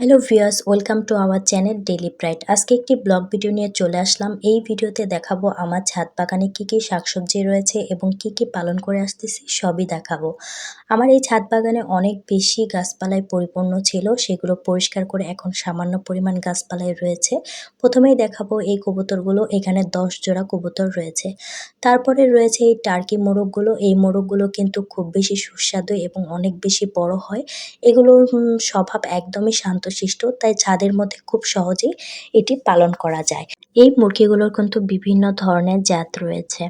Hello viewers welcome to our channel daily bright আজকে একটি blog video নিয়ে চলে আসলাম। এই ভিডিওতে দেখাবো আমার ছাদ বাগানে কী কী শাকসবজি রয়েছে এবং কি কি পালন করে আসতেছি, সবই দেখাবো। আমার এই ছাদ বাগানে অনেক বেশি গাছপালায় পরিপূর্ণ ছিল, সেগুলো পরিষ্কার করে এখন সামান্য পরিমাণ গাছপালায় রয়েছে। প্রথমেই দেখাবো এই কবুতরগুলো, এখানে দশ জোড়া কবুতর রয়েছে। তারপরে রয়েছে এই টার্কি মোরগগুলো, এই মোরগগুলো কিন্তু খুব বেশি সুস্বাদু এবং অনেক বেশি বড় হয়। এগুলোর স্বভাব একদমই শান্তশিষ্ট তাই ছাদের মধ্যে খুব সহজেই এটি পালন করা যায়। এই মুরগিগুলোর কিন্তু বিভিন্ন ধরনের জাত রয়েছে।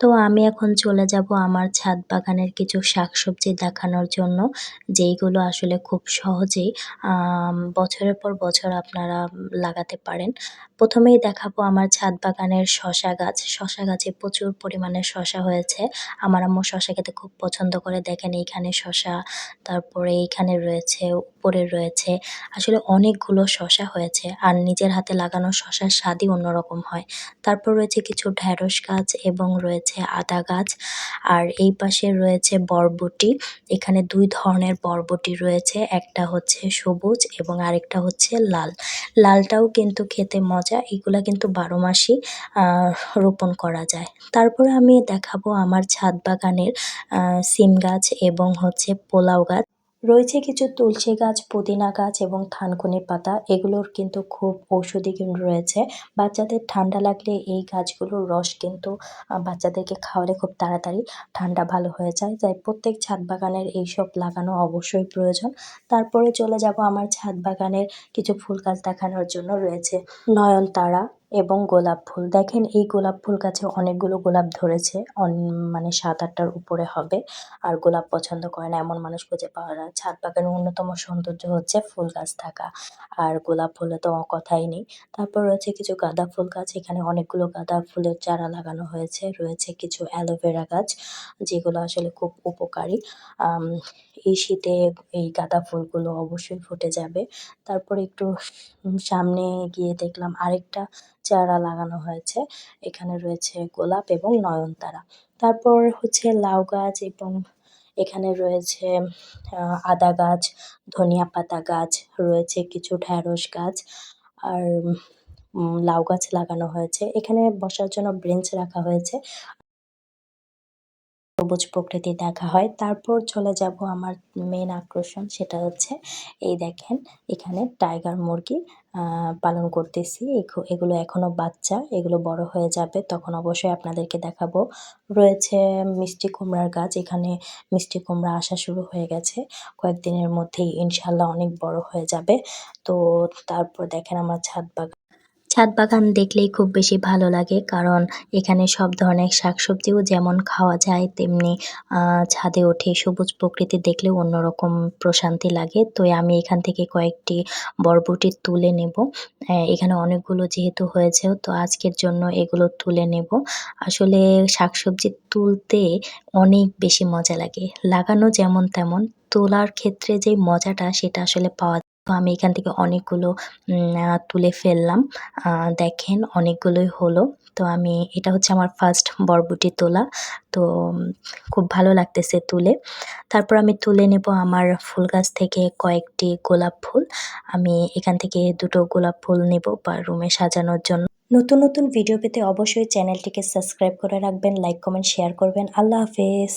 তো আমি এখন চলে যাব আমার ছাদ বাগানের কিছু শাকসবজি দেখানোর জন্য, যেইগুলো আসলে খুব সহজেই বছরের পর বছর আপনারা লাগাতে পারেন। প্রথমেই দেখাবো আমার ছাদ বাগানের শশা গাছ। শশা গাছে প্রচুর পরিমাণে শশা হয়েছে। আমার আম্মু শশা খেতে খুব পছন্দ করে। দেখেন এইখানে শশা, তারপরে এইখানে রয়েছে, উপরে রয়েছে। আসলে অনেকগুলো শশা হয়েছে আর নিজের হাতে লাগানো শশার স্বাদই অন্যরকম হয়। তারপর রয়েছে কিছু ঢ্যাঁড়স গাছ এবং রয়েছে আদা গাছ আর এই পাশে রয়েছে বরবটি। এখানে দুই ধরনের বরবটি রয়েছে, একটা হচ্ছে সবুজ এবং আরেকটা হচ্ছে লাল। লালটাও কিন্তু খেতে মজা, এগুলা কিন্তু বারো মাসই রোপণ করা যায়। তারপরে আমি দেখাবো আমার ছাদ বাগানের সিম গাছ এবং হচ্ছে পোলাও গাছ। রয়েছে কিছু তুলসী গাছ, পুদিনা গাছ এবং থানকুনি পাতা। এগুলোর কিন্তু খুব ঔষধি গুণ রয়েছে। বাচ্চাদের ঠান্ডা লাগলে এই গাছগুলোর রস কিন্তু বাচ্চাদেরকে খাওয়ালে খুব তাড়াতাড়ি ঠান্ডা ভালো হয়ে যায়। তাই প্রত্যেক ছাদ বাগানের এইসব লাগানো অবশ্যই প্রয়োজন। তারপরে চলে যাব আমার ছাদ বাগানের কিছু ফুল গাছ দেখানোর জন্য রয়েছে নয়নতারা এবং গোলাপ ফুল। দেখেন, এই গোলাপ ফুল গাছে অনেকগুলো গোলাপ ধরেছে। অন- মানে সাত আটটার উপরে হবে। আর গোলাপ পছন্দ করে না এমন মানুষ খুঁজে পাওয়া যায়। ছাদ বাগানের অন্যতম সৌন্দর্য হচ্ছে ফুল গাছ থাকা। আর গোলাপ ফুলে তো কথাই নেই। তারপর রয়েছে কিছু গাঁদা ফুল গাছ। এখানে অনেকগুলো গাঁদা ফুলের চারা লাগানো হয়েছে। রয়েছে কিছু অ্যালোভেরা গাছ, যেগুলো আসলে খুব উপকারী। এই শীতে এই গাঁদা ফুলগুলো অবশ্যই ফুটে যাবে। তারপর একটু সামনে গিয়ে দেখলাম আরেকটা চারা লাগানো হয়েছে। এখানে রয়েছে গোলাপ এবং নয়নতারা। তারপর হচ্ছে লাউ গাছ এবং এখানে রয়েছে আদা গাছ, ধনিয়া পাতা গাছ, রয়েছে কিছু ঢ্যাঁড়স গাছ আর লাউ গাছ লাগানো হয়েছে। এখানে বসার জন্য ব্রেঞ্চ রাখা হয়েছে। সবুজ প্রকৃতি দেখা হয়। তারপর চলে যাব আমার মেন আকর্ষণ, সেটা হচ্ছে এই দেখেন, এখানে টাইগার মুরগি পালন করতেছি। এগু- এগুলো এখনও বাচ্চা, এগুলো বড় হয়ে যাবে, তখন অবশ্যই আপনাদেরকে দেখাবো। রয়েছে মিষ্টি কুমড়ার গাছ, এখানে মিষ্টি কুমড়া আসা শুরু হয়ে গেছে। কয়েকদিনের মধ্যেই ইনশাল্লাহ অনেক বড় হয়ে যাবে। তো তারপর দেখেন আমার ছাদ বাগান। ছাদ বাগান দেখলেই খুব বেশি ভালো লাগে, কারণ এখানে সব ধরনের শাকসবজিও যেমন খাওয়া যায়, তেমনি ছাদে ওঠে সবুজ প্রকৃতি দেখলেও অন্যরকম প্রশান্তি লাগে। তো আমি এখান থেকে কয়েকটি বরবটি তুলে নেব। এখানে অনেকগুলো যেহেতু হয়েছে, তো আজকের জন্য এগুলো তুলে নেব। আসলে শাকসবজি তুলতে অনেক বেশি মজা লাগে। লাগানো যেমন তেমন, তোলার ক্ষেত্রে যে মজাটা সেটা আসলে পাওয়া। তো আমি এখান থেকে অনেকগুলো তুলে ফেললাম। দেখেন অনেকগুলোই হলো। তো আমি, এটা হচ্ছে আমার ফার্স্ট বরবটি তোলা। তো খুব ভালো লাগতেছে তুলে। তারপর আমি তুলে নেব আমার ফুল গাছ থেকে কয়েকটি গোলাপ ফুল। আমি এখান থেকে দুটো গোলাপ ফুল নেব বা রুমে সাজানোর জন্য। নতুন নতুন ভিডিও পেতে অবশ্যই চ্যানেলটিকে সাবস্ক্রাইব করে রাখবেন লাইক কমেন্ট শেয়ার করবেন। আল্লাহ হাফেজ।